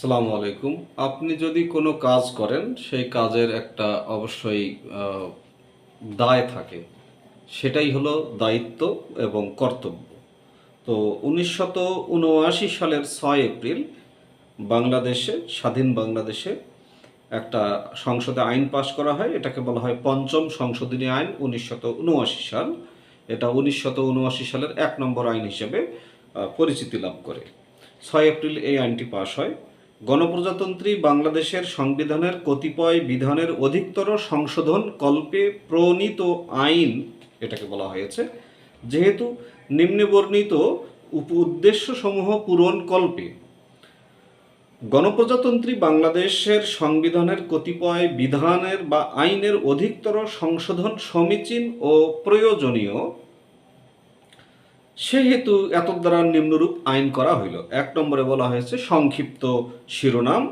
সালামু আলাইকুম। আপনি যদি কোনো কাজ করেন, সেই কাজের একটা অবশ্যই দায় থাকে। সেটাই হলো দায়িত্ব এবং কর্তব্য। তো উনিশশত সালের ছয় এপ্রিল বাংলাদেশে, স্বাধীন বাংলাদেশে একটা সংসদে আইন পাশ করা হয়। এটাকে বলা হয় পঞ্চম সংশোধনী আইন উনিশশত সাল। এটা উনিশশত সালের এক নম্বর আইন হিসেবে পরিচিতি লাভ করে। ছয় এপ্রিল এই আইনটি পাশ হয়। গণপ্রজাতন্ত্রী বাংলাদেশের সংবিধানের কতিপয় বিধানের অধিকতর সংশোধন কল্পে প্রণীত আইন এটাকে বলা হয়েছে, যেহেতু নিম্নে বর্ণিত উপ উদ্দেশ্যসমূহ পূরণ কল্পে। গণপ্রজাতন্ত্রী বাংলাদেশের সংবিধানের কতিপয় বিধানের বা আইনের অধিকতর সংশোধন সমীচীন ও প্রয়োজনীয় সেহেতু এত দ্বারা নিম্নরূপ আইন করা হইল। এক নম্বরে বলা হয়েছে, সংক্ষিপ্ত শিরোনাম।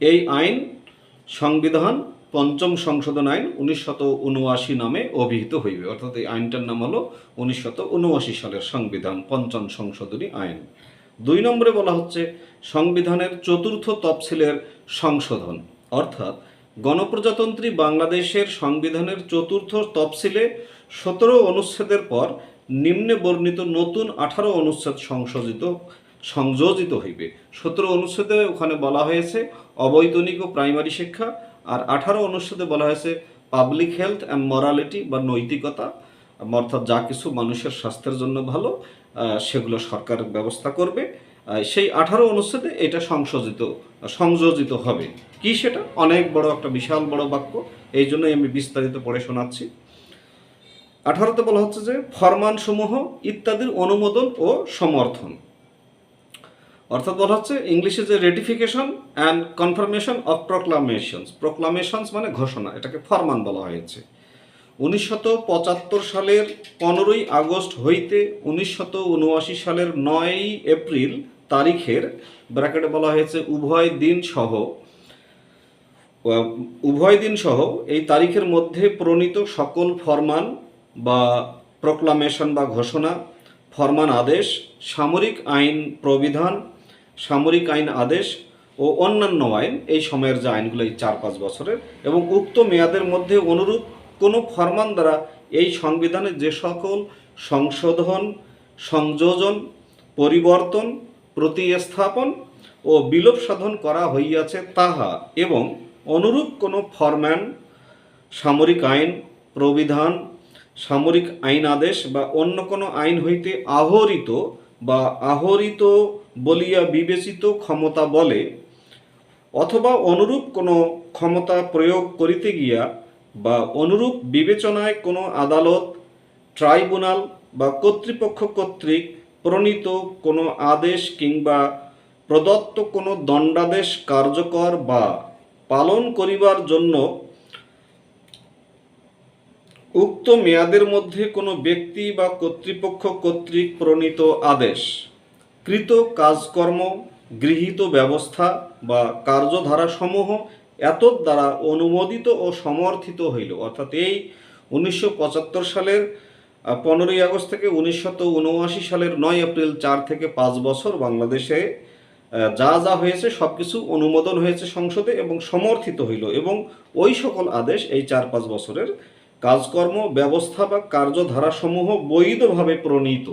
এই আইন সংবিধান পঞ্চম সংশোধন আইন উনিশশত নামে অভিহিত হইবে। অর্থাৎ এই আইনটার নাম হলো উনিশশত সালের সংবিধান, পঞ্চম সংশোধনী আইন। দুই নম্বরে বলা হচ্ছে, সংবিধানের চতুর্থ তফসিলের সংশোধন। অর্থাৎ গণপ্রজাতন্ত্রী বাংলাদেশের সংবিধানের চতুর্থ তফসিলে সতেরো অনুচ্ছেদের পর নিম্নে বর্ণিত নতুন আঠারো অনুচ্ছেদ সংশোধিত সংযোজিত হইবে। সতেরো অনুচ্ছেদে ওখানে বলা হয়েছে অবৈতনিক ও প্রাইমারি শিক্ষা, আর আঠারো অনুচ্ছেদে বলা হয়েছে পাবলিক হেলথ অ্যান্ড মরালিটি বা নৈতিকতা, অর্থাৎ যা কিছু মানুষের স্বাস্থ্যের জন্য ভালো সেগুলো সরকার ব্যবস্থা করবে। সেই আঠারো অনুচ্ছেদে এটা সংশোধিত সংযোজিত হবে। কি সেটা? অনেক বড় একটা বিশাল বড় বাক্য। এই জন্যই আমি বিস্তারিত পড়ে শোনাচ্ছি। আঠারোতে বলা হচ্ছে যে ফরমানসমূহ ইত্যাদির অনুমোদন ও সমর্থন। অর্থাৎ বলা হচ্ছে ইংলিশে যে ratification and confirmation of proclamations proclamations মানে ঘোষণা, এটাকে ফরমান বলা হয়েছে। উনিশশত পঁচাত্তর সালের পনেরোই আগস্ট হইতে উনিশশত উনআশি সালের নয়ই এপ্রিল তারিখের ব্র্যাকেটে বলা হয়েছে উভয় দিন সহ, উভয় দিন সহ এই তারিখের মধ্যে প্রণীত সকল ফরমান বা প্রোক্লামেশন বা ঘোষণা, ফরমান আদেশ, সামরিক আইন প্রবিধান, সামরিক আইন আদেশ ও অন্যান্য আইন এই সময়ের যে আইনগুলো এই চার পাঁচ বছরের এবং উক্ত মেয়াদের মধ্যে অনুরূপ কোনো ফরমান দ্বারা এই সংবিধানে যে সকল সংশোধন, সংযোজন, পরিবর্তন, প্রতিস্থাপন ও বিলোপ সাধন করা হইয়াছে তাহা এবং অনুরূপ কোনো ফরম্যান, সামরিক আইন, প্রবিধান সামরিক আইন আদেশ বা অন্য কোনো আইন হইতে আহরিত বা আহরিত বলিয়া বিবেচিত ক্ষমতা বলে, অথবা অনুরূপ কোনো ক্ষমতা প্রয়োগ করিতে গিয়া বা অনুরূপ বিবেচনায় কোনো আদালত, ট্রাইব্যুনাল বা কর্তৃপক্ষ কর্তৃক প্রণীত কোনো আদেশ কিংবা প্রদত্ত কোনো দণ্ডাদেশ কার্যকর বা পালন করিবার জন্য উক্ত মেয়াদের মধ্যে কোনো ব্যক্তি বা কর্তৃপক্ষ কর্তৃক প্রণীত আদেশ, কৃত কাজকর্ম, গৃহীত ব্যবস্থা বা কার্যধারাসমূহ এতদ দ্বারা অনুমোদিত ও সমর্থিত হইল। অর্থাৎ এই উনিশশো পঁচাত্তর সালের পনেরোই আগস্ট থেকে উনআশি সালের নয় এপ্রিল চার থেকে পাঁচ বছর বাংলাদেশে যা যা হয়েছে সব কিছু অনুমোদন হয়েছে সংসদে এবং সমর্থিত হইল এবং ওই সকল আদেশ এই চার পাঁচ বছরের কাজকর্ম, ব্যবস্থা বা কার্যধারাসমূহ বৈধভাবে প্রণীত,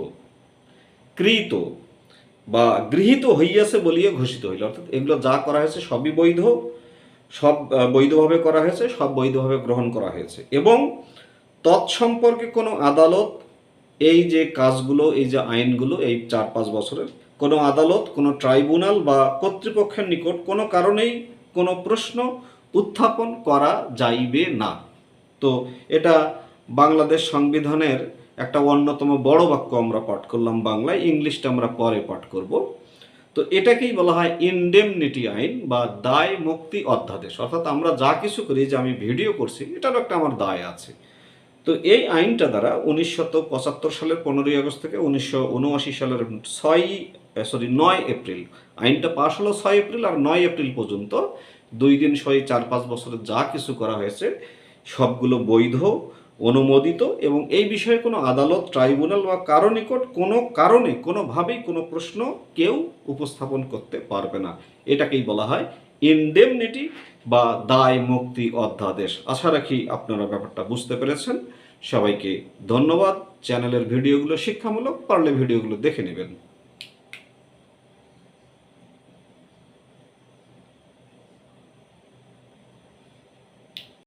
কৃত বা গৃহীত হইয়াছে বলিয়া ঘোষিত হইল। অর্থাৎ এগুলো যা করা হয়েছে সবই বৈধ, সব বৈধভাবে করা হয়েছে, সব বৈধভাবে গ্রহণ করা হয়েছে। এবং তৎসম্পর্কে কোনো আদালত এই যে কাজগুলো, এই যে আইনগুলো এই চার পাঁচ বছরের, কোনো আদালত, কোনো ট্রাইব্যুনাল বা কর্তৃপক্ষের নিকট কোনো কারণেই কোনো প্রশ্ন উত্থাপন করা যাইবে না। তো এটা বাংলাদেশ সংবিধানের একটা অন্যতম বড় বাক্য আমরা পাঠ করলাম বাংলায়, ইংলিশটা আমরা পরে পাঠ করব। তো এটাকেই বলা হয় ইনডেমনিটি আইন বা দায় মুক্তি অধ্যাদেশ। অর্থাৎ আমরা যা কিছু করি যে আমি ভিডিও করছি, এটারও একটা আমার দায় আছে। তো এই আইনটা দ্বারা উনিশশত পঁচাত্তর সালের পনেরোই আগস্ট থেকে উনিশশো উনআশি সালের ছয় সরি নয় এপ্রিল। আইনটা পাশ হলো ছয় এপ্রিল আর নয় এপ্রিল পর্যন্ত। দুই দিন সই, চার পাঁচ বছরে যা কিছু করা হয়েছে সবগুলো বৈধ, অনুমোদিত এবং এই বিষয়ে কোনো আদালত, ট্রাইব্যুনাল বা কারও নিকট কোনো কারণে, কোনোভাবেই কোনো প্রশ্ন কেউ উপস্থাপন করতে পারবে না। এটাকেই বলা হয় ইনডেমনিটি বা দায় মুক্তি অধ্যাদেশ। আশা রাখি আপনারা ব্যাপারটা বুঝতে পেরেছেন। সবাইকে ধন্যবাদ। চ্যানেলের ভিডিওগুলো শিক্ষামূলক, পারলে ভিডিওগুলো দেখে নেবেন।